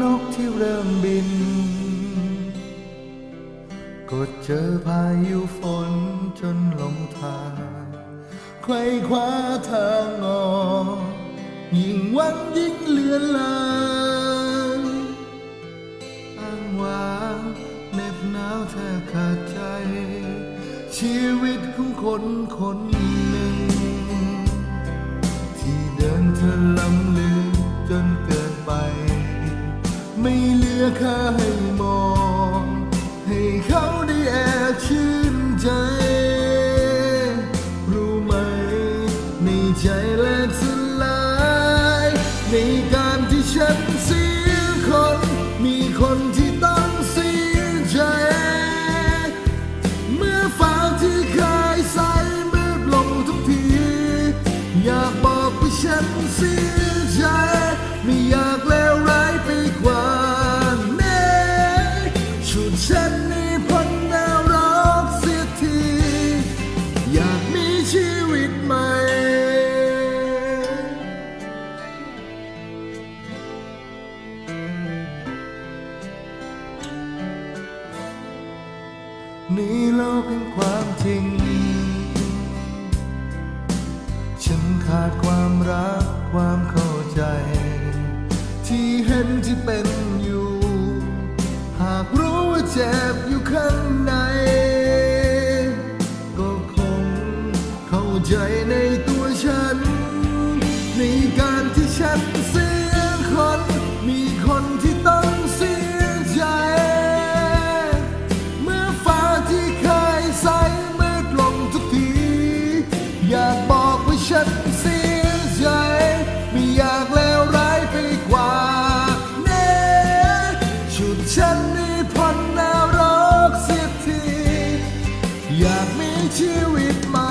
นกที่เริ่มบิน ก็เจอพายุฝนจนหลงทางใครคว้าทางออกยิ่งวังยิ่งเลือนลางอ้างว้างเหน็บหนาวแทบขาดใจ ชีวิตของคนคนหนึ่ง ที่เดินเธอลำ ไม่เหลือค่าให้มอง ให้เขาได้แอบชื่นใจ รู้ไหม ในใจแลกสลาย ในการที่ฉันเสีย นี่โลกเป็นความจริง ฉันขาดความรักความเข้าใจ ที่เห็นที่เป็นอยู่ หากรู้ว่าเจ็บอยู่ข้างใน ก็คงเข้าใจในตัวฉัน ในการที่ฉันเสียคน มีคนที่ต้อง ชีวิตใหม่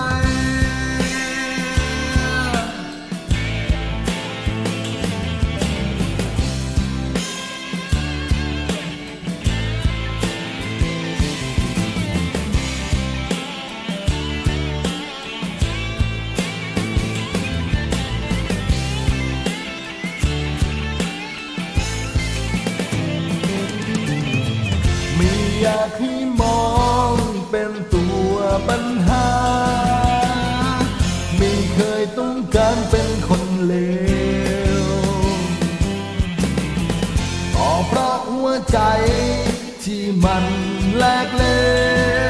ม่อยากให้ หา ไม่เคยต้องการเป็นคนเลวก็เพราะหัวใจที่มันแหลกเล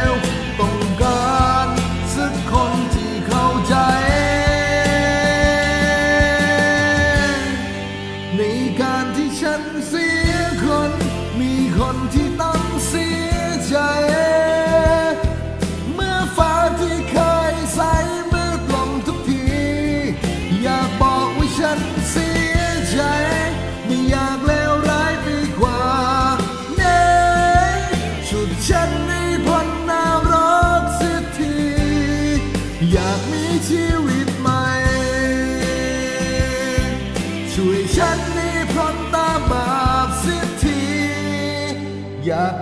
วต้องการสักคนที่เข้าใจ ในการที่ฉันเสียคน มีคนที่ต้องเสียใจ ชีวิตใหม่ ช่วยฉันให้พ้นตาบาปเสียทีอยาก